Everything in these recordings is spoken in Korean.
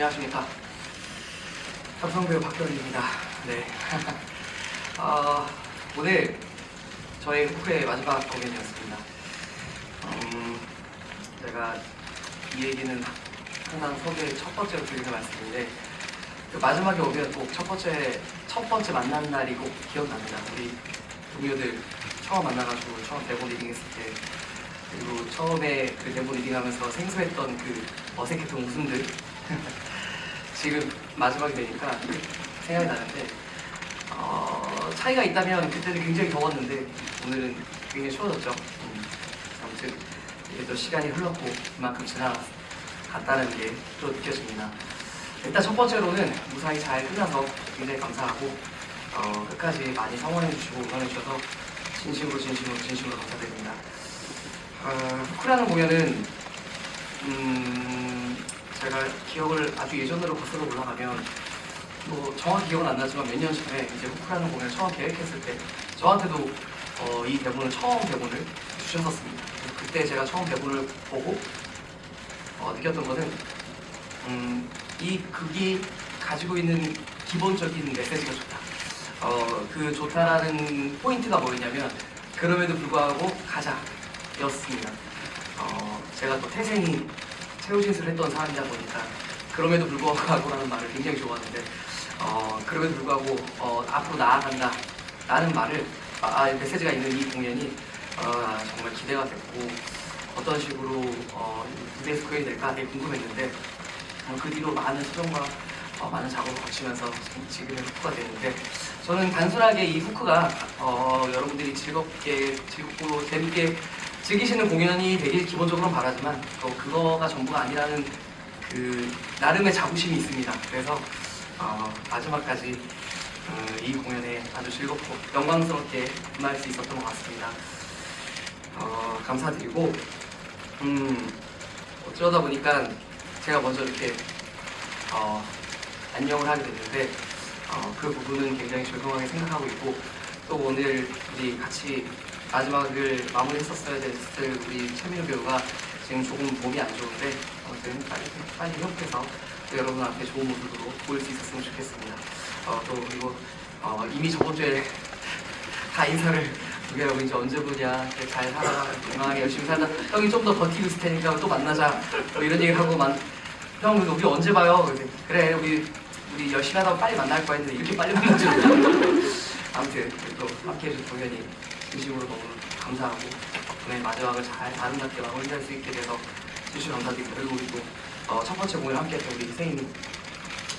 안녕하십니까. 삼성배우 박현입니다. 네. 어, 오늘 저의 후회 마지막 공연이었습니다. 음, 제가 이 얘기는 항상 소개 첫 번째로 드리는 말씀인데 그 마지막에 오면 꼭 첫 번째 첫 번째 만난 날이 꼭 기억납니다. 우리 동료들 처음 만나가지고 처음 대본 리딩했을 때 그리고 처음에 그 대본 리딩하면서 생소했던 그 어색했던 웃음들 지금 마지막이 되니까 생각이 나는데 어, 차이가 있다면 그때는 굉장히 더웠는데 오늘은 굉장히 추워졌죠. 음, 아무튼 또 시간이 흘렀고 그만큼 지나갔다는 게 또 느껴집니다. 일단 첫 번째로는 무사히 잘 끝나서 굉장히 감사하고 어, 끝까지 많이 성원해 주시고 응원해 주셔서 진심으로 진심으로 진심으로 감사드립니다. 어, 후크라는 공연은 음, 제가 기억을 아주 예전으로 거슬러 올라가면 뭐 정확히 기억은 안 나지만 몇 년 전에 이제 후크라는 공연을 처음 계획했을 때 저한테도 어, 이 대본을 처음 대본을 주셨었습니다. 그때 제가 처음 대본을 보고 어, 느꼈던 거는 음, 이 극이 가지고 있는 기본적인 메시지가 좋다. 어, 그 좋다라는 포인트가 뭐였냐면 그럼에도 불구하고 가자 였습니다. 어, 제가 또 태생이 최우진수를 했던 사람이다 보니까 그럼에도 불구하고라는 말을 굉장히 좋아하는데 어, 그럼에도 불구하고 어, 앞으로 나아간다. 라는 말을 아, 아, 메시지가 있는 이 공연이 어, 정말 기대가 됐고 어떤 식으로 어, 이 무대에서 구현이 될까 되게 궁금했는데 어, 그 뒤로 많은 수정과 어, 많은 작업을 거치면서 지금- 지금의 후크가 됐는데 저는 단순하게 이 후크가 어, 여러분들이 즐겁게 즐겁고 재밌게 즐기시는 공연이 되길 기본적으로 바라지만 또 그거가 전부가 아니라는 그 나름의 자부심이 있습니다. 그래서 어, 마지막까지 어, 이 공연에 아주 즐겁고 영광스럽게 임할 수 있었던 것 같습니다. 어, 감사드리고 음, 어쩌다 보니까 제가 먼저 이렇게 어, 안녕을 하게 됐는데 어, 그 부분은 굉장히 죄송하게 생각하고 있고 또 오늘 우리 같이 마지막을 마무리했었어야 됐을 우리 최민우 배우가 지금 조금 몸이 안 좋은데 아무튼 빨리, 빨리 회복해서 또 여러분 앞에 좋은 모습으로 보일 수 있었으면 좋겠습니다. 어, 또 그리고 어, 이미 저번 주에 다 인사를 우리가 여기 이제 언제 보냐 이렇게 잘 살아 건강하게 열심히 살다 형이 좀 더 버티고 있을 테니까 또 만나자. 뭐 이런 얘기 하고 만, 형 우리 언제 봐요? 그래 우리 우리 열심히 하다 빨리 만날 거야 했는데 이렇게 빨리 만나지 아무튼 또 함께 해 준 동현이 진심으로 너무 감사하고 덕분에 마지막을 잘 아름답게 마무리할 수 있게 돼서 진심 감사드리고 그리고 우리 또 어, 첫 번째 공연 함께 했던 우리 세이미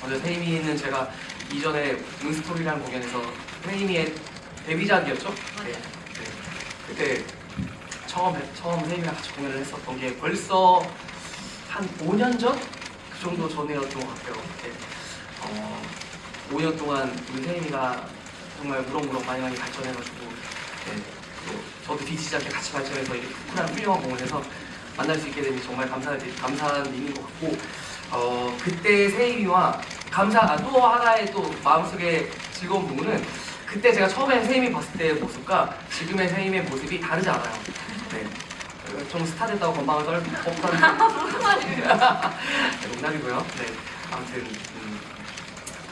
먼저 세이미는 제가 이전에 윙스토리라는 공연에서 세이미의 데뷔작이었죠? 네. 네. 그때 처음 해- 처음 세이미랑 같이 공연을 했었던 게 벌써 한 5년 전? 그 정도 전이었던 것 같아요. 네. 어, 5년 동안 우리 세이미가 정말 무럭무럭 많이 많이 발전해가지고 네. 또 저도 뒤지지 않게 같이 발전해서 이렇게 푸근한 훌륭한 공연에서 만날 수 있게 되니 정말 감사 감사한 일인 것 같고 어, 그때 세이미와 감사 아, 또 하나의 또 마음속에 즐거운 부분은 그때 제가 처음에 세이미 봤을 때의 모습과 지금의 세이미의 모습이 다르지 않아요. 네. 어, 좀 스타 됐다고 건방을 떨 법한 네, 농담이고요. 네. 아무튼 음,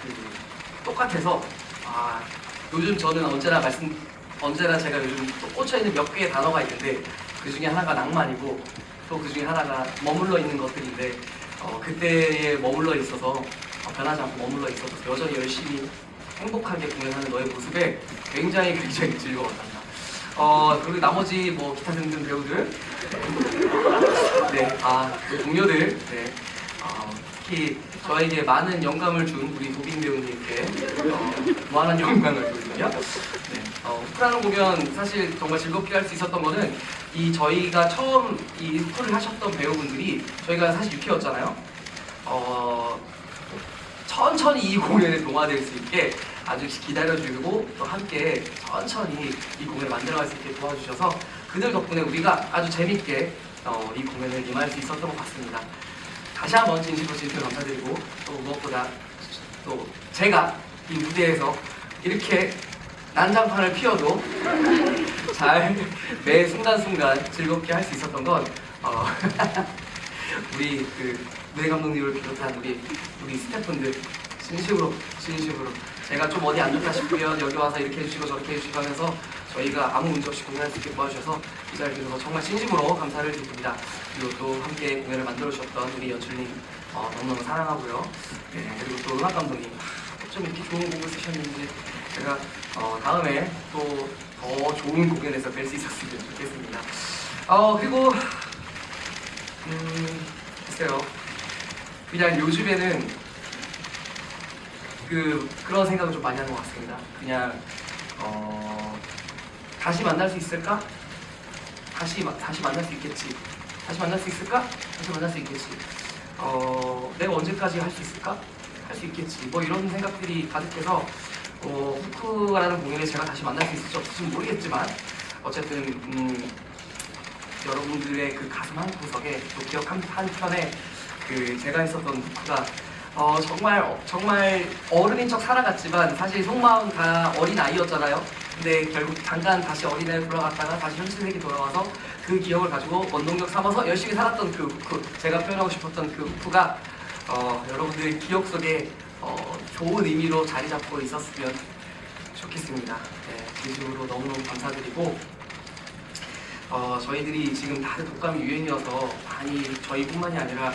그, 똑같아서 아 요즘 저는 언제나 말씀 언제나 제가 요즘 또 꽂혀 있는 몇 개의 단어가 있는데 그 중에 하나가 낭만이고 또 그 중에 하나가 머물러 있는 것들인데 어, 그때에 머물러 있어서 어, 변하지 않고 머물러 있어서 여전히 열심히 행복하게 공연하는 너의 모습에 굉장히 굉장히 즐거웠답니다. 어 그리고 나머지 뭐 기타 등등 배우들? 네, 아, 그 동료들, 네, 어, 특히 저에게 많은 영감을 준 우리 도빈 배우님께 어, 무한한 영광을 드리고요. 네, 어, 후크라는 공연 사실 정말 즐겁게 할 수 있었던 거는 이 저희가 처음 이 후크를 하셨던 배우분들이 저희가 사실 6회였잖아요. 어, 천천히 이 공연에 동화될 수 있게 아주 기다려주고 또 함께 천천히 이 공연을 만들어갈 수 있게 도와주셔서 그들 덕분에 우리가 아주 재밌게 어, 이 공연을 임할 수 있었던 것 같습니다. 다시 한번 진심으로 진심으로 감사드리고 또 무엇보다 또 제가 이 무대에서 이렇게 난장판을 피워도 잘 매 순간순간 즐겁게 할 수 있었던 건 어, 우리 그 무대 감독님을 비롯한 우리 우리 스태프분들 진심으로 진심으로 제가 좀 어디 안 좋다 싶으면 여기 와서 이렇게 해주시고 저렇게 해주시고 하면서 저희가 아무 문제 없이 공연할 수 있게 도와주셔서 이 자리에 계셔서 정말 진심으로 감사를 드립니다. 그리고 또 함께 공연을 만들어 주셨던 우리 연출님 어, 너무너무 사랑하고요. 네, 그리고 또 음악 감독님 아, 좀 이렇게 좋은 곡을 쓰셨는지 제가 어, 다음에 또 더 좋은 공연에서 뵐 수 있었으면 좋겠습니다. 어 그리고 음 글쎄요 그냥 요즘에는 그 그런 생각을 좀 많이 하는 것 같습니다. 그냥 어 다시 만날 수 있을까? 다시 마- 다시 만날 수 있겠지. 다시 만날 수 있을까? 다시 만날 수 있겠지. 어 내가 언제까지 할 수 있을까? 할 수 있겠지. 뭐 이런 생각들이 가득해서 어, 후크라는 공연에 제가 다시 만날 수 있을지 없을지 모르겠지만 어쨌든 음, 여러분들의 그 가슴 한 구석에 또 기억 한, 한 편에 그 제가 했었던 후크가 어, 정말 어, 정말 어른인 척 살아갔지만 사실 속마음 다 어린 아이였잖아요. 근데 결국 잠깐 다시 어린애로 돌아갔다가 다시 현실 세계 돌아와서 그 기억을 가지고 원동력 삼아서 열심히 살았던 그 후크 제가 표현하고 싶었던 그 후크가 어, 여러분들의 기억 속에 어, 좋은 의미로 자리 잡고 있었으면 좋겠습니다. 네, 진심으로 너무너무 감사드리고 어, 저희들이 지금 다들 독감이 유행이어서 많이 저희뿐만이 아니라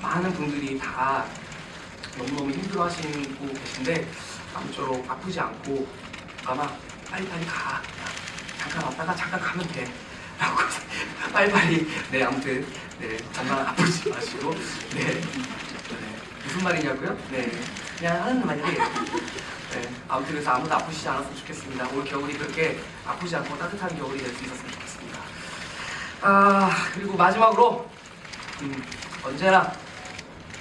많은 분들이 다 너무너무 힘들어 하시고 계신데 아무쪼록 아프지 않고 아마 빨리빨리 가. 잠깐 왔다가 잠깐 가면 돼. 라고 빨리빨리. 네 아무튼 네 정말 아프지 마시고. 네, 네. 무슨 말이냐고요? 네. 그냥 하는 말이에요. 네. 아무튼 그래서 아무도 아프시지 않았으면 좋겠습니다. 올 겨울이 그렇게 아프지 않고 따뜻한 겨울이 될 수 있었으면 좋겠습니다. 아 그리고 마지막으로 음, 언제나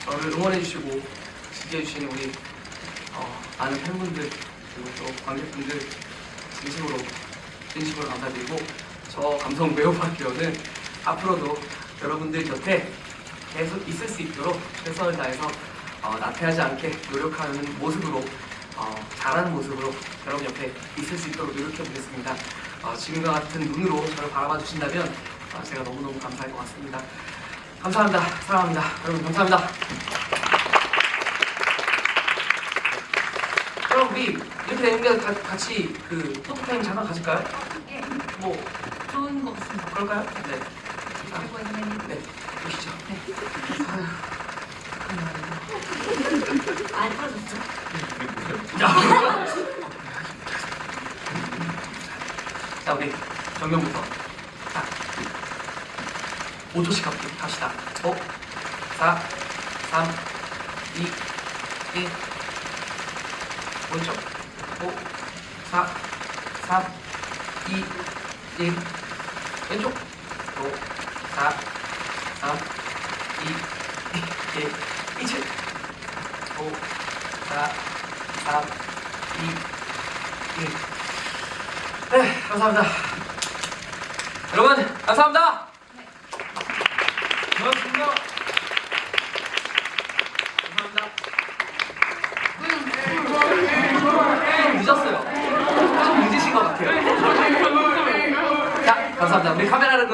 저를 응원해주시고 지지해주시는 우리 어, 많은 팬분들 그리고 또 관객분들 진심으로 진심으로 감사드리고 저 감성 외호학교는 앞으로도 여러분들 곁에 계속 있을 수 있도록 최선을 다해서 어, 나태하지 않게 노력하는 모습으로 어, 잘하는 모습으로 여러분 옆에 있을 수 있도록 노력해 보겠습니다. 어, 지금과 같은 눈으로 저를 바라봐 주신다면 어, 제가 너무너무 감사할 것 같습니다. 감사합니다. 사랑합니다. 여러분 감사합니다. 그럼 우리 이렇게 되는데 가- 같이 그 토크 타임 잠깐 가질까요? 예, 뭐 좋은 것 같습니다. 그럴까요? 네. 아, 그리고 이제는 네. 보시죠. 안 풀어졌죠? 자 우리 정면부터 자 5초씩 갑- 갑시다 5 4 3 2 1 오른쪽 5 4 3 2 1 왼쪽 5 4 3 2 1 이치 5 4 3 2 1 네, 감사합니다. 여러분, 감사합니다. 네. 고맙습니다. 늦었어요. 좀 늦으신 것 같아요. 자, 감사합니다. 우리 카메라를